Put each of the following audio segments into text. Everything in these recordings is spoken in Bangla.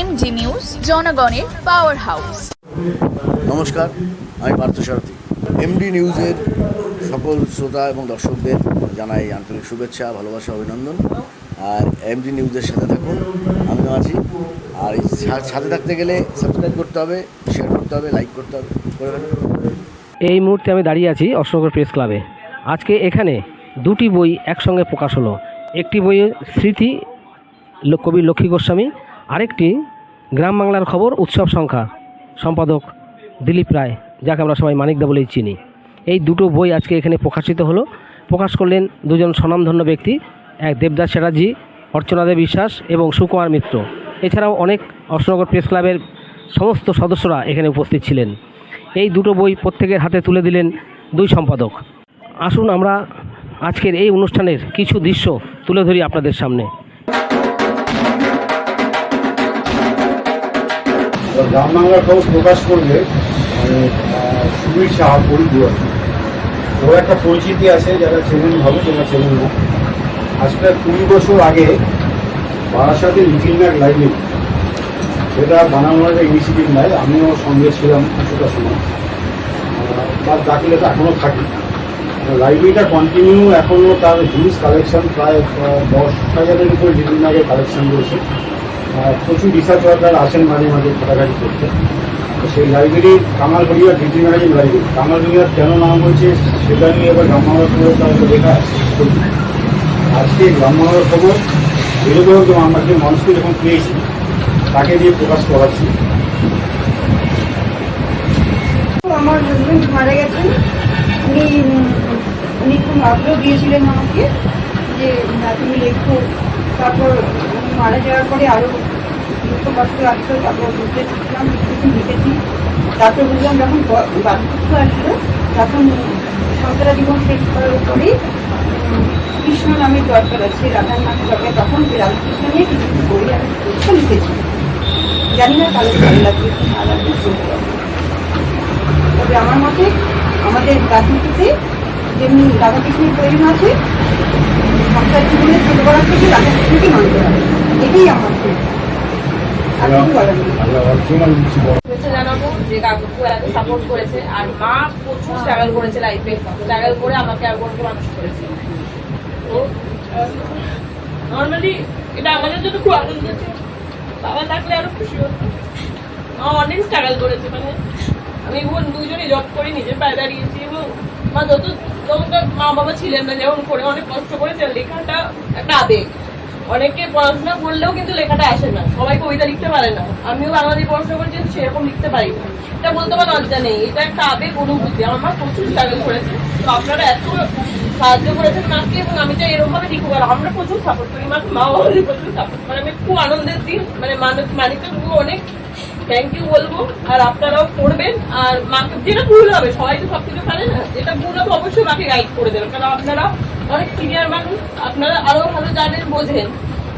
এমজি নিউজ জনগণের পাওয়ার হাউস নমস্কার আমি পার্থ সারথী। এমডি নিউজের সকল শ্রোতা এবং দর্শকদের জানাই আন্তরিক শুভেচ্ছা ভালোবাসা অভিনন্দন। আর এমডি নিউজের সাথে থাকুন আমিও আছি। আর সাথে থাকতে গেলে সাবস্ক্রাইব করতে হবে শেয়ার করতে হবে লাইক করতে হবে এই মুহূর্তে আমি দাঁড়িয়ে আছি অশোকনগর প্রেস ক্লাবে আজকে এখানে দুটি বই একসঙ্গে প্রকাশ হলো। একটি বইয়ের স্মৃতি কবি লক্ষ্মী গোস্বামী আরেকটি গ্রাম বাংলার খবর, উৎসব সংখ্যা। সম্পাদক দিলীপ রায়, যাকে আমরা সবাই মানিকদা বলেই চিনি। এই দুটো বই আজকে এখানে প্রকাশিত হলো। প্রকাশ করলেন দুজন স্বনামধন্য ব্যক্তি, এক দেবদাস চ্যাটার্জি অর্চনা দেব বিশ্বাস এবং সুকুমার মিত্র। এছাড়াও অনেক অশোকনগর প্রেস ক্লাবের সমস্ত সদস্যরা এখানে উপস্থিত ছিলেন। এই দুটো বই প্রত্যেকের হাতে তুলে দিলেন দুই সম্পাদক। আসুন আমরা আজকের এই অনুষ্ঠানের কিছু দৃশ্য তুলে ধরি আপনাদের সামনে। গ্রাম বাংলার খবর প্রকাশ করলে মানে, সুবীর সাহা পরিদুয়ার ওর একটা পরিচিতি আছে যারা চেনেন হবে যারা চেনেন না। আজ প্রায় কুড়ি বছর আগে বারাসাতে লিটিল ম্যাক লাইব্রেরি সেটা বানানোর একটা ইনিশিয়েটিভ নেয় আমিও সঙ্গে ছিলাম কিছুটা সময়। তার দাখিলাটা এখনও থাকি। লাইব্রেরিটা কন্টিনিউ এখনও তার হিউজ কালেকশন প্রায় দশ হাজারের উপর লিটিল ম্যাকের কালেকশন রয়েছে। প্রচুর রিসার্চ ওয়ার্কার আসেন মাঝে মাঝে ঘাটাঘাটি করতে। সেই library Kamal Haria degree magazine library Kamal হরিয়ার কেন নাম হয়েছে সেটা নিয়ে এবার গ্রামবাংলার খবর তার লেখা আজকে গ্রামবাংলার খবর বেরোতে হতো আমরা যে মানুষকে যখন পেয়েছি, তাকে দিয়ে প্রকাশ করাচ্ছি। আমার হাজবেন্ড মারা গেছেন। উনি উনি খুব আগ্রহ দিয়েছিলেন আমাকে যে তুমি লেখো। তারপর মারা যাওয়ার পরে আরও দুঃখ কষ্ট আসতো তারপর বুঝতে শিখলাম কিছু লিখেছি তারপর বুঝলাম যখন বার্ধক্য আসলো। তখন সন্তারা জীবন শেষ করার উপরেই কৃষ্ণ নামের দরকার আছে, রাধার নামের দরকার, তখন রামকৃষ্ণ নিয়ে কিছু কিছু বই আমি লিখেছি। জানি না কালো ভালো লাগবে কি না লাগবে তবে আমার মতে, আমাদের রাজনীতিতে যেমনি রাধাকৃষ্ণের প্রয়োজন আছে, সংসার জীবনে ছোটবেলা থেকে রাধাকৃষ্ণকে মানতে হবে। এটাই আমার প্রয়োজন। আর কিছু বলার নেই। আল্লাহ অর্জুমান কিছু বড় শুভেচ্ছা জানাব যে কাকু এত সাপোর্ট করেছে আর মা প্রচুর স্ট্রাগল করেছে লাইফে স্ট্রাগল করে আমাকে একবার মানুষ করেছে। তো নর্মালি এটা আমাদের জন্য খুব আনন্দ ছিল বাবা থাকলে আরও খুশি হতো। মা অনেক স্ট্রাগল করেছে মানে আমি দুজনে জব করে নিজের পায়ে দাঁড়িয়েছি এবং মা যত তখনকার মা বাবা ছিলেন না যেমন করে অনেক কষ্ট করেছে লেখাটা একটা আবেগ। অনেকে পড়াশোনা করলেও কিন্তু লেখাটা আসে না। সবাই কবিতা লিখতে পারে না। আমিও বাংলাদেশ পড়াশোনা করেছি, কিন্তু সেরকম লিখতে পারি না। এটা বলতে আমার লজ্জা নেই। এটা একটা আবেগ অনুভূতি। আমার মা প্রচুর স্ট্রাগল করেছে। তো আপনারা এত সাহায্য করেছেন মাকে, এবং আমি চাই এরকমভাবে লিখব আর আমরা প্রচুর সাপোর্ট করি। মাকে আমাদের প্রচুর সাপোর্ট করে। আমি খুব আনন্দের দিন। মানে মানুষ মানিকের পুরো অনেক থ্যাংক ইউ বলব। আর আপনারাও করবেন। আর মাকে যেটা ভুল হবে, সবাই তো সবকিছু পারে না। যেটা ভুল হবে, অবশ্যই মাকে গাইড করে দেবেন। কারণ আপনারা অনেক সিনিয়র মানুষ, আপনারা আরও ভালো জানেন, বোঝেন।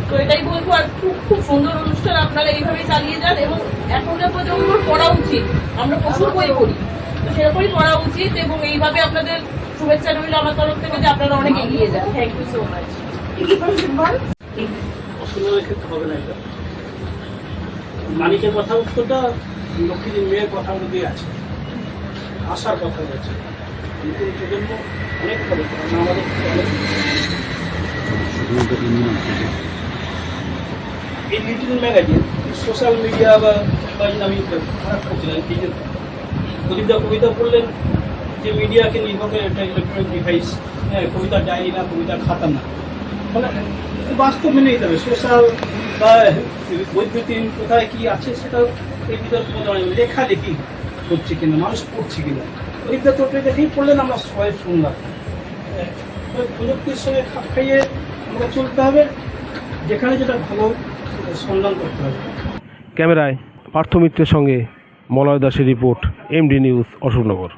তো এটাই বলব। আর খুব খুব সুন্দর অনুষ্ঠান আপনারা এইভাবেই চালিয়ে যান এবং এখনকার প্রজন্ম পড়া উচিত। আমরা প্রচুর বই পড়ি। তো সেরকমই পড়া উচিত এবং এইভাবে আপনাদের শুভেচ্ছা রইল আমার তরফ থেকে যে আপনারা অনেক এগিয়ে যান। থ্যাংক ইউ সো মাচ ক্ষেত্রে হবে না মালিকের কথা উত্তরটা লক্ষ্মীদের মেয়ের কথার মধ্যেই আছে। আশার কথা আছে নতুন প্রজন্ম অনেক হবে কারণ আমাদের এই লিটিল ম্যাগাজিন, সোশ্যাল মিডিয়া বা ম্যাগাজিন আমি খারাপ করছিলাম এই যে প্রদীপদা কবিতা পড়লেন, যে মিডিয়াকে নির্ভর করে একটা ইলেকট্রনিক ডিভাইস হ্যাঁ কবিতার ডায়েরি না কবিতার খাতা না। ফলে বাস্তব মেনে নিতে হবে। সোশ্যাল বা বৈদ্যুতিন কোথায় কি আছে সেটাও এই বিতর্ক লেখা দেখি হচ্ছে কিনা, মানুষ পড়ছে কিনা। ওইটা তো দেখেই পড়লেন, আমরা সবাই শুনলাম। প্রযুক্তির সঙ্গে খাপ খাইয়ে আমাকে চলতে হবে, যেখানে যেটা ভালো সেটা সন্ধান করতে হবে। ক্যামেরায় পার্থ মিত্রের সঙ্গে মলয় দাসের রিপোর্ট, এমডি নিউজ, অশোকনগর।